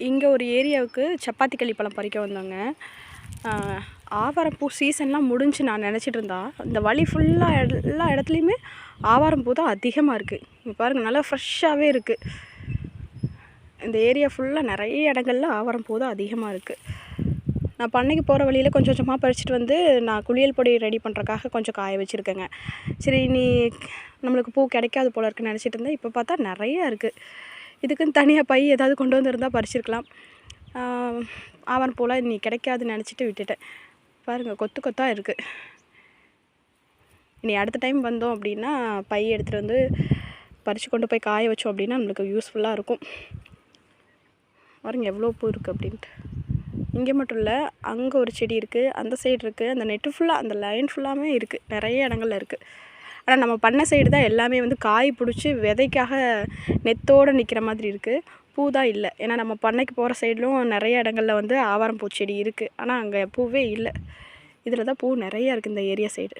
இங்கே ஒரு ஏரியாவுக்கு சப்பாத்தி களி பழம் பறிக்க வந்தோங்க. ஆவாரம் ஆவாரம்பூ சீசன்லாம் முடிஞ்சு நான் நினச்சிட்டு இருந்தா இந்த வழி ஃபுல்லாக எல்லா இடத்துலையுமே ஆவாரம்பூ தான் அதிகமாக இருக்குது இங்கே பாருங்கள் நல்லா ஃப்ரெஷ்ஷாகவே இருக்குது இந்த ஏரியா ஃபுல்லாக நிறைய இடங்கள்ல ஆவாரம்பூ தான் அதிகமாக இருக்குது நான் பண்ணைக்கு போகிற வழியில் கொஞ்சம் கொஞ்சமாக பறிச்சுட்டு வந்து நான் குளியல் பொடி ரெடி பண்ணுறக்காக கொஞ்சம் காய வச்சுருக்கேங்க. சரி நீ நம்மளுக்கு பூ கிடைக்காது போல இருக்குன்னு நினச்சிட்டு இருந்தேன். இப்போ பார்த்தா நிறையா இருக்குது இதுக்குன்னு தனியாக பை ஏதாவது கொண்டு வந்திருந்தால் பறிச்சிருக்கலாம். ஆவாரம் போல் நீ கிடைக்காதுன்னு நினச்சிட்டு விட்டுட்டேன். பாருங்கள் கொத்து கொத்தாக இருக்குது இனி அடுத்த டைம் வந்தோம் அப்படின்னா பை எடுத்துகிட்டு வந்து பறித்து கொண்டு போய் காய வச்சோம் அப்படின்னா நம்மளுக்கு யூஸ்ஃபுல்லாக இருக்கும். பாருங்க எவ்வளோ பூ இருக்குது அப்படின்ட்டு. இங்கே மட்டும் இல்லை அங்கே ஒரு செடி இருக்குது அந்த சைடு இருக்குது அந்த நெட்டு ஃபுல்லாக அந்த லைன் ஃபுல்லாமே இருக்குது நிறைய இடங்கள்ல இருக்குது ஆனால் நம்ம பண்ண சைடு தான் எல்லாமே வந்து காய் பிடிச்சி விதைக்காக நெத்தோடு நிற்கிற மாதிரி இருக்குது பூ தான் இல்லை. ஏன்னா நம்ம பண்ணைக்கு போகிற சைட்லும் நிறைய இடங்கள்ல வந்து ஆவாரம் பூச்செடி இருக்குது ஆனால் அங்கே பூவே இல்லை. இதில் தான் பூ நிறையா இருக்குது இந்த ஏரியா சைடு